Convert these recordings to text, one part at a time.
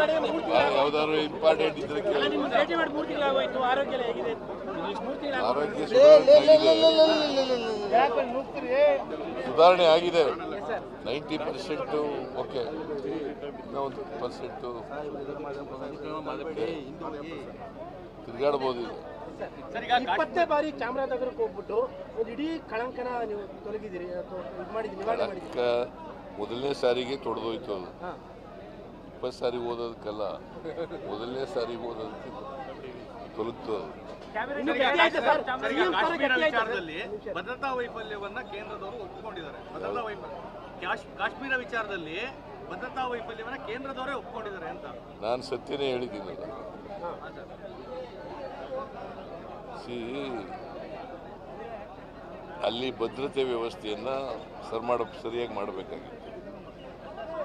ಯಾವ್ದಾದ್ರು ಇಂಪಾರ್ಟೆಂಟ್ ಇದ್ರೆ ಆರೋಗ್ಯ ಸುಧಾರಣೆ ಆಗಿದೆ ನೈಂಟಿ ಪರ್ಸೆಂಟ್ ಓಕೆ ಇನ್ನೊಂದು ಒಂದು ಪರ್ಸೆಂಟು ತಿರುಗಾಡ್ಬೋದು ಈಗ ಇಪ್ಪತ್ತೇ ಬಾರಿ ಚಾಮರಾಜನಗರಕ್ಕೆ ಹೋಗ್ಬಿಟ್ಟು ಒಂದು ಇಡೀ ಕಳಂಕನ ನೀವು ತೊಲಗಿದ್ದೀರಿ ಅಥವಾ ಇದು ಮಾಡಿದ್ದೀರಿ ಮೊದಲನೇ ಸಾರಿಗೆ ತೊಡೆದೋಯ್ತು ಅದು ಇಪ್ಪತ್ತು ಸಾರಿ ಓದೋದಕ್ಕಲ್ಲ ಮೊದಲನೇ ಸಾರಿ ಓದೋದಕ್ಕೆ ತೊಲಗ್ತು ಅದು. ಇನ್ನು ಆಯ್ತಾ ಸರ್. ಸರ್, ಈಗ CM ಪರ ಕಾಶ್ಮೀರ ಗಟ್ಟಿ ಆಯ್ತಾ ಸರ್? ವಿಚಾರದಲ್ಲಿ ಭದ್ರತಾ ವೈಫಲ್ಯವನ್ನ ಕೇಂದ್ರದವರು ಒಪ್ಪಿಕೊಂಡಿದ್ದಾರೆ ಭದ್ರತಾ ವೈಫಲ್ಯ ಕಾಶ್- ಕಾಶ್ಮೀರ ವಿಚಾರದಲ್ಲಿ ಭದ್ರತಾ ವೈಫಲ್ಯವನ್ನ ಕೇಂದ್ರದವರೇ ಒಪ್ಪಿಕೊಂಡಿದ್ದಾರೆ ಅಂತ. ನಾನು ಸತ್ಯನೇ ಹೇಳಿದ್ದೀನಿ ಸಿ ಅಲ್ಲಿ ಭದ್ರತೆ ವ್ಯವಸ್ಥೆಯನ್ನು ಸರ್ ಮಾಡ ಸರಿಯಾಗಿ ಮಾಡಬೇಕಾಗಿತ್ತು.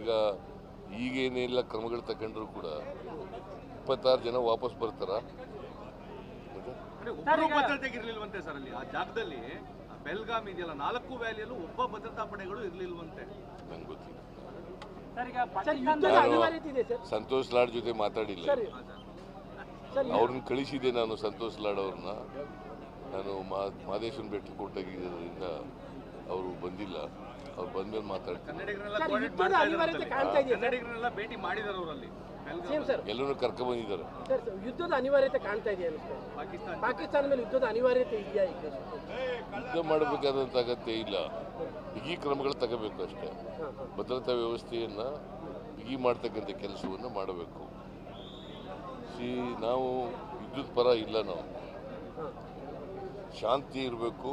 ಈಗ ಈಗೇನೆಲ್ಲ ಕ್ರಮಗಳು ತಗೊಂಡ್ರು ಕೂಡ ಇಪ್ಪತ್ತಾರು ಜನ ವಾಪಸ್ ಬರ್ತಾರ. ಮತ್ತೆ? ಭದ್ರತೆಗೆ ಇರ್ಲಿಲ್ವಂತೆ ಸರ್ ಅಲ್ಲಿ. ಆ ಜಾಗದಲ್ಲಿ ಬೆಲ್ಗಾಮ್ ಇದೆಯಲ್ಲ ನಾಲ್ಕು ವ್ಯಾಲಿಯಲ್ಲೂ ಒಬ್ಬ ಭದ್ರತಾ ಪಡೆಗಳು ಇರ್ಲಿಲ್ವಂತೆ. ನಂಗೆ ಗೊತ್ತಿಲ್ಲ. ಸರ್ ಯುದ್ಧದ ಅನಿವಾರ್ಯತೆ ಇದೆ ಸರ್. ಸಂತೋಷ್ ಲಾಡ್ ಜೊತೆ ಮಾತಾಡಿಲ್ಲ. ಅವ್ರನ್ನ ಕಳಿಸಿದೆ ನಾನು ಸಂತೋಷ್ ಲಾಡ್ ಅವ್ರನ್ನ. ನಾನು ಮಾ ಭೇಟಿ ಬೆಟ್ಟ ಕೊಟ್ಟಾಗಿದ್ದರಿಂದ ಅವರು ಬಂದಿಲ್ಲ ಅವ್ರು ಬಂದ್ಮೇಲೆ ಮಾತಾಡ್ತಾರೆ ಬಂದಿದ್ದಾರೆ ಎಲ್ಲರೂ ಕರ್ಕೊಂಡ್ಬಂದಿದ್ದಾರೆ ಸರ್ ಸರ್, ಯುದ್ಧದ ಅನಿವಾರ್ಯತೆ ಕಾಣ್ತಾ ಇದೆಯಾ ಪಾಕಿಸ್ತಾನ ಪಾಕಿಸ್ತಾನ ಮೇಲೆ ಯುದ್ಧದ ಅನಿವಾರ್ಯತೆ ಇದೆಯಾ ಈಗ ಯುದ್ಧ ಮಾಡಬೇಕಾದಂತ ಅಗತ್ಯ ಇಲ್ಲ. ಬಿಗಿ ಕ್ರಮಗಳು ತಗೋಬೇಕು ಅಷ್ಟೇ. ಭದ್ರತಾ ವ್ಯವಸ್ಥೆಯನ್ನು ಬಿಗಿ ಮಾಡ್ತಕ್ಕಂಥ ಕೆಲಸವನ್ನು ಮಾಡಬೇಕು. ಸಿ ನಾವು ಯುದ್ಧದ ಪರ ಇಲ್ಲ ನಾವು. ಶಾಂತಿ ಇರಬೇಕು.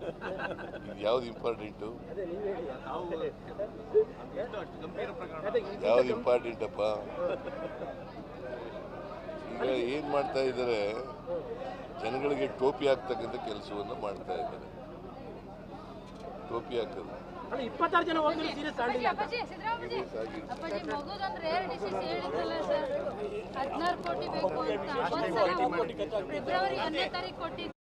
ಇದು ಯಾವ್ದು ಇಂಪಾರ್ಟೆಂಟು? ಯಾವ್ದು ಇಂಪಾರ್ಟೆಂಟ್ ಅಪ್ಪ ಈಗ ಏನು ಮಾಡ್ತಾ ಇದ್ದಾರೆ? ಜನಗಳಿಗೆ ಟೋಪಿ ಹಾಕ್ತಕ್ಕಂಥ ಕೆಲಸವನ್ನು ಮಾಡ್ತಾ ಇದ್ದಾರೆ. ಟೋಪಿ ಹಾಕೋದು. ಇಪ್ಪತ್ತಾರು ಜನ ಹೋಗಿದ್ರು ಸೀರಿಯಸ್ ತಗೊಂಡಿಲ್ಲ ಅಪ್ಪಾಜಿ ಸಿದ್ದರಾಮಯ್ಯ Serious ಅಪ್ಪಾಜಿ ಮಗುದಂದ್ರೆ ಏರ್ ಹೇಳಿದ್ರಲ್ಲ ಸರ್ ಹದಿನಾರು ಕೋಟಿ ಬೇಕು ಅಂತ. ಫೆಬ್ರವರಿ ಒಂದನೇ ತಾರೀಕು ಕೊಟ್ಟಿದ್ದು